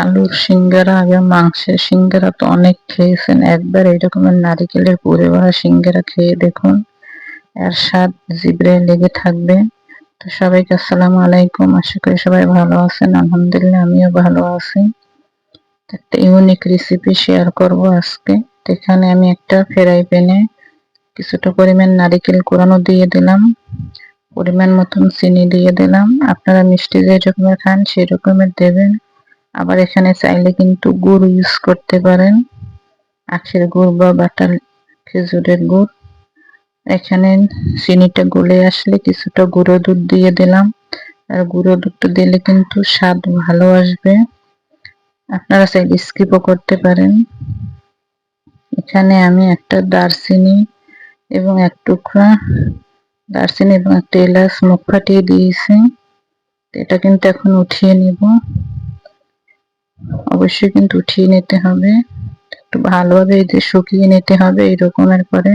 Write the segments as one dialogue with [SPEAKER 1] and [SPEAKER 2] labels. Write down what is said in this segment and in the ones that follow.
[SPEAKER 1] আলুর সিঙ্গারা আগে মাংসের সিঙ্গারা তো অনেক খেয়েছেন। একবার এইরকমের নারিকেলের পুরে ভরা সিঙ্গারা খেয়ে দেখুন। এর স্বাদ জিব্রে লেগে থাকবে। তো সবাইকে আসসালামু আলাইকুম। আশা করি সবাই ভালো আছেন। আলহামদুলিল্লাহ, আমিও ভালো আছি। একটা ইউনিক রেসিপি শেয়ার করব আজকে। এখানে আমি একটা ফ্রাই প্যানে কিছুটা পরিমাণ নারিকেল কোরানো দিয়ে দিলাম। পরিমাণ মতন চিনি দিয়ে দিলাম। আপনারা মিষ্টি যে রকমের খান, সেই রকমের দেবেন। আবার এখানে চাইলে কিন্তু গুড় ইউজ করতে পারেন। আখের গুড় বা বাটার খেজুরের গুড়। এখানে চিনিটা গলে আসলে কিছুটা গুঁড়ো দুধ দিয়ে দিলাম। আর গুঁড়ো দুধটা দিলে কিন্তু স্বাদ ভালো আসবে। আপনারা চাইলে স্কিপও করতে পারেন। এখানে আমি একটা দারচিনি এবং এক টুকরা দারচিনি এবং একটা এলাচ মুখ ফাটিয়ে দিয়েছি। এটা কিন্তু এখন উঠিয়ে নিব। অবশ্যই কিন্তু উঠিয়ে নিতে হবে। একটু ভালোভাবে শুকিয়ে নিতে হবে এরকমের রকমের করে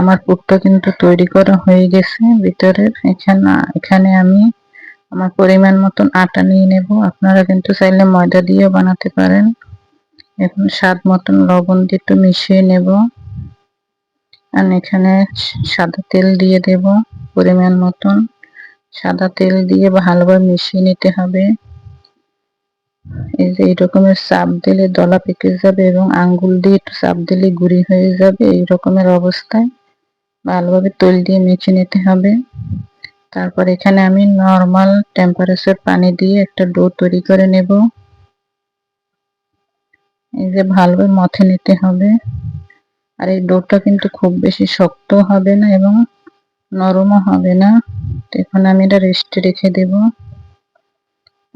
[SPEAKER 1] আমার পুরটা কিন্তু তৈরি করা হয়ে গেছে ভিতরের এখানে এখানে আমি আমার পরিমাণ মতন আটা নিয়ে নেব। আপনারা কিন্তু চাইলে ময়দা দিয়েও বানাতে পারেন। এখন স্বাদ মতন লবণ দিয়ে একটু মিশিয়ে নেব। আর এখানে সাদা তেল দিয়ে দেব পরিমাণ মতন। সাদা তেল দিয়ে ভালোভাবে মিশিয়ে নিতে হবে। এই যে এই রকমের চাপ দিলে দলা পেকে যাবে এবং আঙ্গুল দিয়ে একটু চাপ দিলে গুড়ি হয়ে যাবে, এই রকমের অবস্থায় ভালোভাবে তৈল দিয়ে মেখে নিতে হবে। তারপর এখানে আমি নর্মাল টেম্পারেচার পানি দিয়ে একটা ডো তৈরি করে নেব। এই যে ভালোভাবে মথে নিতে হবে। আর এই ডোটা কিন্তু খুব বেশি শক্ত হবে না এবং নরমও হবে না। এখন আমি এটা রেস্টে রেখে দেব।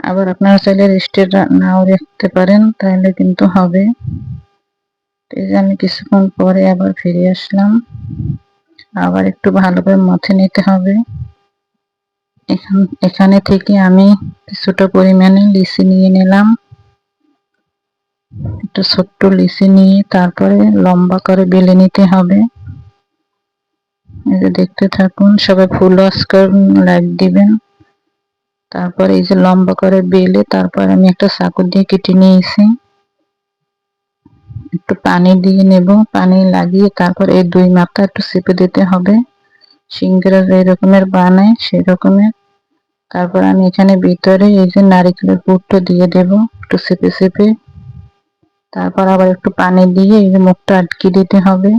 [SPEAKER 1] আবার আপনারা চাইলে রেস্টে নাও রাখতে পারেন, তাহলে কিন্তু হবে। এই যে আমি কিছুক্ষণ পরে আবার ফিরে আসলাম। আবার একটু ভালোভাবে মথে নিতে হবে। এখান এখানে থেকে আমি কিছুটা পরিমাণে লিচি নিয়ে নিলাম। একটু ছোট্ট লিচি নিয়ে তারপরে লম্বা করে বেলে নিতে হবে। দেখতে থাকুন, সবাই ফুল অস্কার লাইক দিবেন। তারপর এই যে লম্বা করে বেলে তারপর আমি একটা চাকু দিয়ে কেটে নিয়েছি। একটু পানি দিয়ে নেব, পানি লাগিয়ে তারপর এই দুই মাথা একটু চেপে দিতে হবে। সিঙ্গারা যে রকমের বানায় সেই রকমের তারপর আমি এখানে ভিতরে এই যে নারিকেলের পুরটা দিয়ে দেব, একটু চেপে চেপে। তারপর আবার একটু পানি দিয়ে এই যে মুখটা আটকে দিতে হবে।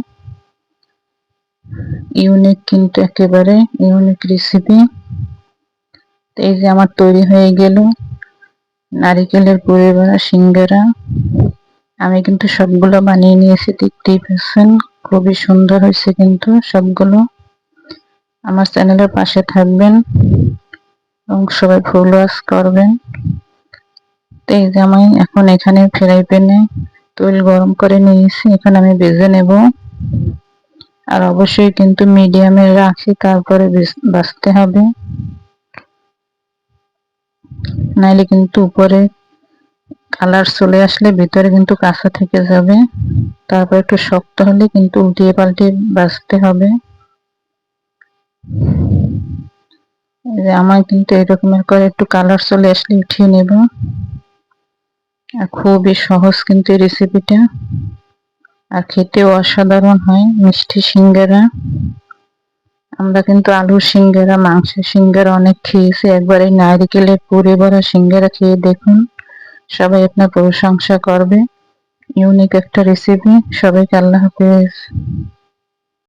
[SPEAKER 1] ইউনিক কিন্তু একেবারে ইউনিক রেসিপি এই যে আমার তৈরি হয়ে গেল। নারিকেলের পুরে ভরা সিঙ্গারা। আমি কিন্তু সবগুলো বানিয়ে নিয়েছি দেখতেই পাচ্ছেন খুবই সুন্দর হয়েছে কিন্তু সবগুলো। আমার চ্যানেলের পাশে থাকবেন এবং সবাই ফুল ওয়াশ করবেন। তো এই যে আমি এখন এখানে ফ্রাই প্যানে তৈল গরম করে নিয়েছি। এখন আমি ভেজে নেব। আর অবশ্যই কিন্তু মিডিয়ামে রাখি, তারপরে বাঁচতে হবে। নাইলে কিন্তু উপরে কালার চলে আসলে ভিতরে কিন্তু কাঁচা থেকে যাবে। তারপর একটু শক্ত হলে কিন্তু উল্টিয়ে পাল্টিয়ে বাঁচতে হবে। আমার কিন্তু এরকমের করে একটু কালার চলে আসলে উঠিয়ে নেব। খুবই সহজ কিন্তু এই রেসিপিটা আর খেতেও অসাধারণ হয় মিষ্টি সিঙ্গারা। আমরা কিন্তু আলু সিঙ্গেরা, মাংসের সিঙ্গেরা অনেক খেয়েছি। একবার এই নারিকেলের পুরে ভরা সিঙ্গেরা খেয়ে দেখুন। সবাই আপনার প্রশংসা করবে। ইউনিক একটা রেসিপি সবাইকে আল্লাহ হাফেজ।